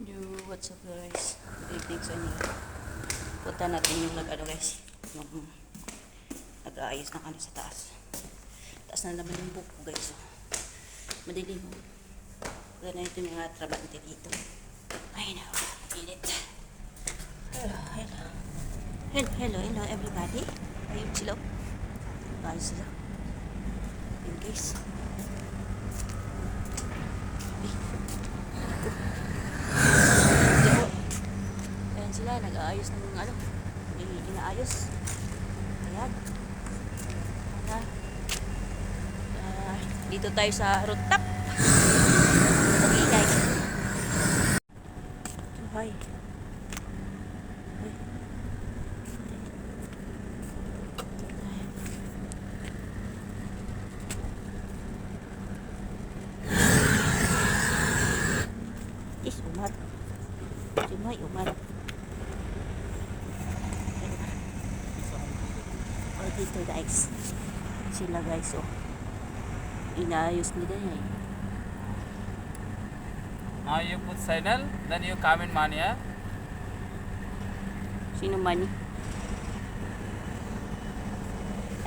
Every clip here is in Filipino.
Yo, what's up guys? Evening sa inyo. Punta natin yung nag-ano guys. Yung nag-aayos ng ano sa taas. Taas na naman yung buko guys. Madilim. Wala na ito yung mga trabante dito. Ay na, init. Hello, hello. Hello, hello, hello everybody. Ayun sila. Ayun sila. Ayun guys. Diyan po. Ayan sila, nag-aayos ng ano, inaayos. Ayan. Ayan. Ah, dito tayo sa rooftop. Okay guys. Hi. Is Umar. Si May Oh, dito guys. Sila guys, oh. Inaayos nila yan. Now you put signal, then you comment mania. Sino man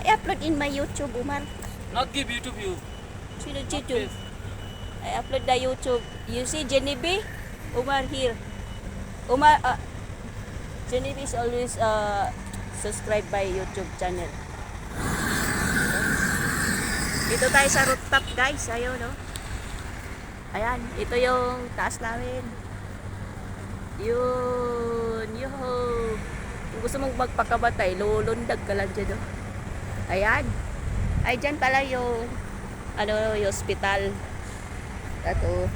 I upload in my YouTube, Umar. Not give YouTube you. Sino YouTube? I upload the YouTube. You see Jenny B? Umar here. Umar, uh, Jenny B is always uh, subscribed by YouTube channel. Dito tayo sa rooftop guys. Ayun, no? Ayan, ito yung taas namin. Yun, yuho. Kung gusto mong magpakabatay, lulundag ka lang dyan, no? Ayan. Ay, dyan pala yung, ano, yung hospital. Tapos,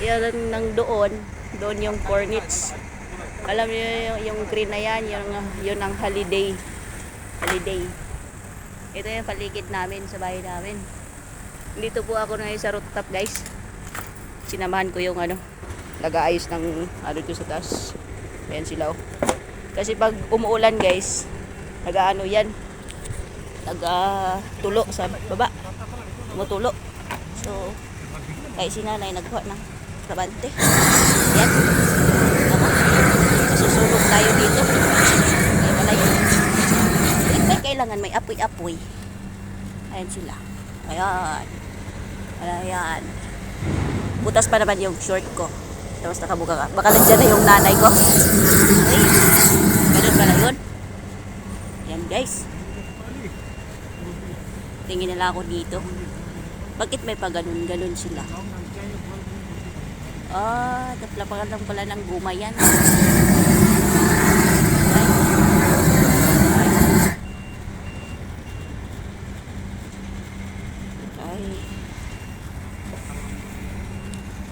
yun nang doon, doon yung cornets. Alam niyo yung, yung green na yan, yung, yun ang holiday. Holiday. Ito yung paligid namin sa bahay namin. Dito po ako ngayon sa rooftop guys. Sinamahan ko yung ano, nag-aayos ng ano dito sa taas. Ayan sila oh. Kasi pag umuulan guys, nag-ano yan, nag-tulo sa baba. Tumutulo. So, kaya si nanay nagkuha ng trabante. Yan. Ako. Masusulog tayo dito. Kaya wala yun. May kailangan may apoy-apoy. Ayan sila. Ayan. Ayan. Butas pa naman yung short ko. Tapos nakabuka ka. Baka nandiyan na yung nanay ko. Ay, ganun pala yun. Yan guys. Tingin nila ako dito. Bakit may paganon-ganon sila? Ah, naplapakan lang pala ng guma yan.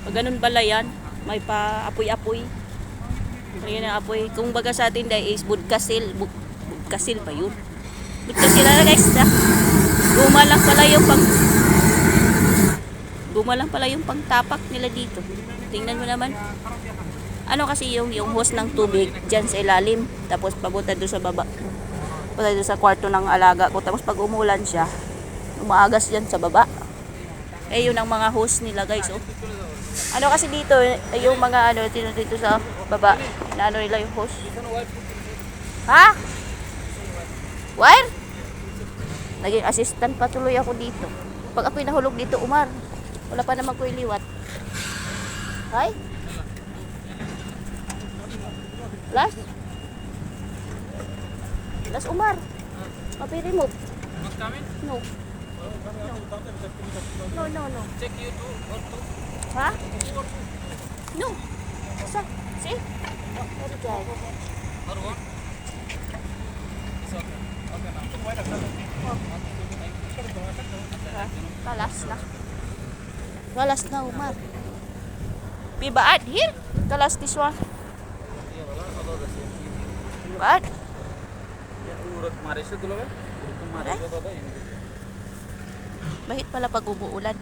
Pag ganun pala yan, may pa apoy-apoy. Ayan ang apoy. Kung baga sa atin dahil is budkasil. Bud, budkasil pa yun. Budkasil na guys. Na. Guma lang pala yung pang Guma lang pala yung pangtapak nila dito. Tingnan mo naman. Ano kasi yung yung hose ng tubig diyan sa ilalim tapos papunta doon sa baba. Papunta doon sa kwarto ng alaga ko tapos pag umulan siya, umaagas diyan sa baba. Eh yun ang mga hose nila guys oh. Ano kasi dito eh, yung mga ano dito, dito sa baba, na ano nila yung hose. Ha? Wire? Naging assistant pa tuloy ako dito. Pag ako'y nahulog dito, Umar, wala pa naman ko iliwat. Hay? Last? Last, Umar. Mapi-remove. Not coming? No. No, no, no. Check YouTube or two. Ha? No. Sa? See? Very good. Or what? It's okay. Okay now. Ha? Kalas na. Kalas na, Umar. ببعد here the last this one بعد Bahit pala pag umuulan.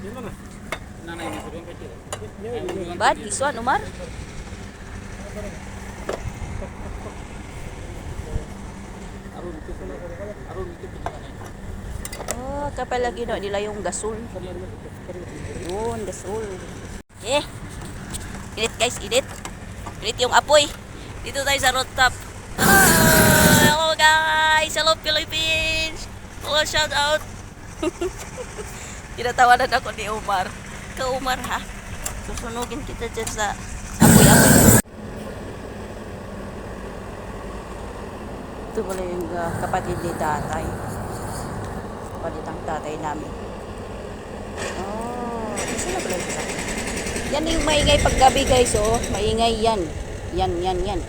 Bad, this one, Umar. Oh, kapalagi no nila yung gasol. Yun, gasol. Eh. Init guys, init. Init yung apoy. Dito tayo sa rooftop. Ah, hello guys! Hello Philippines! Hello, shout out! Tinatawanan ako ni Umar. Ka Umar ha? Susunugin kita dyan sa apoy-apoy. Ito pala yung ah, kapatid ni tatay. Kapatid ang tatay namin. Oh, isa na pala isa. Yan yung maingay paggabi guys, oh. Maingay yan. Yan, yan, yan.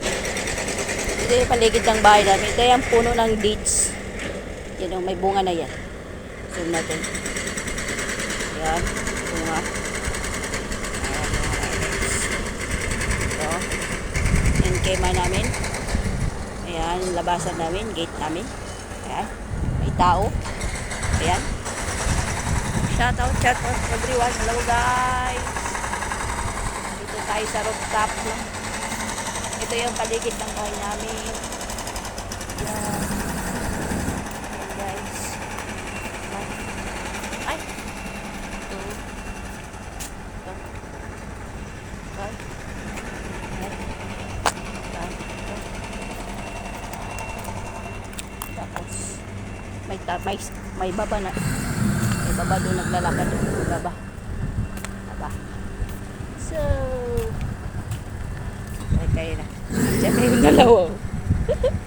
Ito yung paligid ng bahay namin. Ito yung puno ng dates. Yan oh, may bunga na yan. Zoom natin. Yan, bunga. Ito. Yan kema namin. Ayan, labasan namin, gate namin. Ayan, may tao. Ayan. Shout out, shout out everyone. Hello guys. Tayo sa rooftop. No? Ito yung paligid ng bahay namin. Yan. Guys. Ay. Ito. Ito. Ito. Tapos may may may baba na may baba doon naglalakad doon baba baba so đây nè. Chắc em nó lâu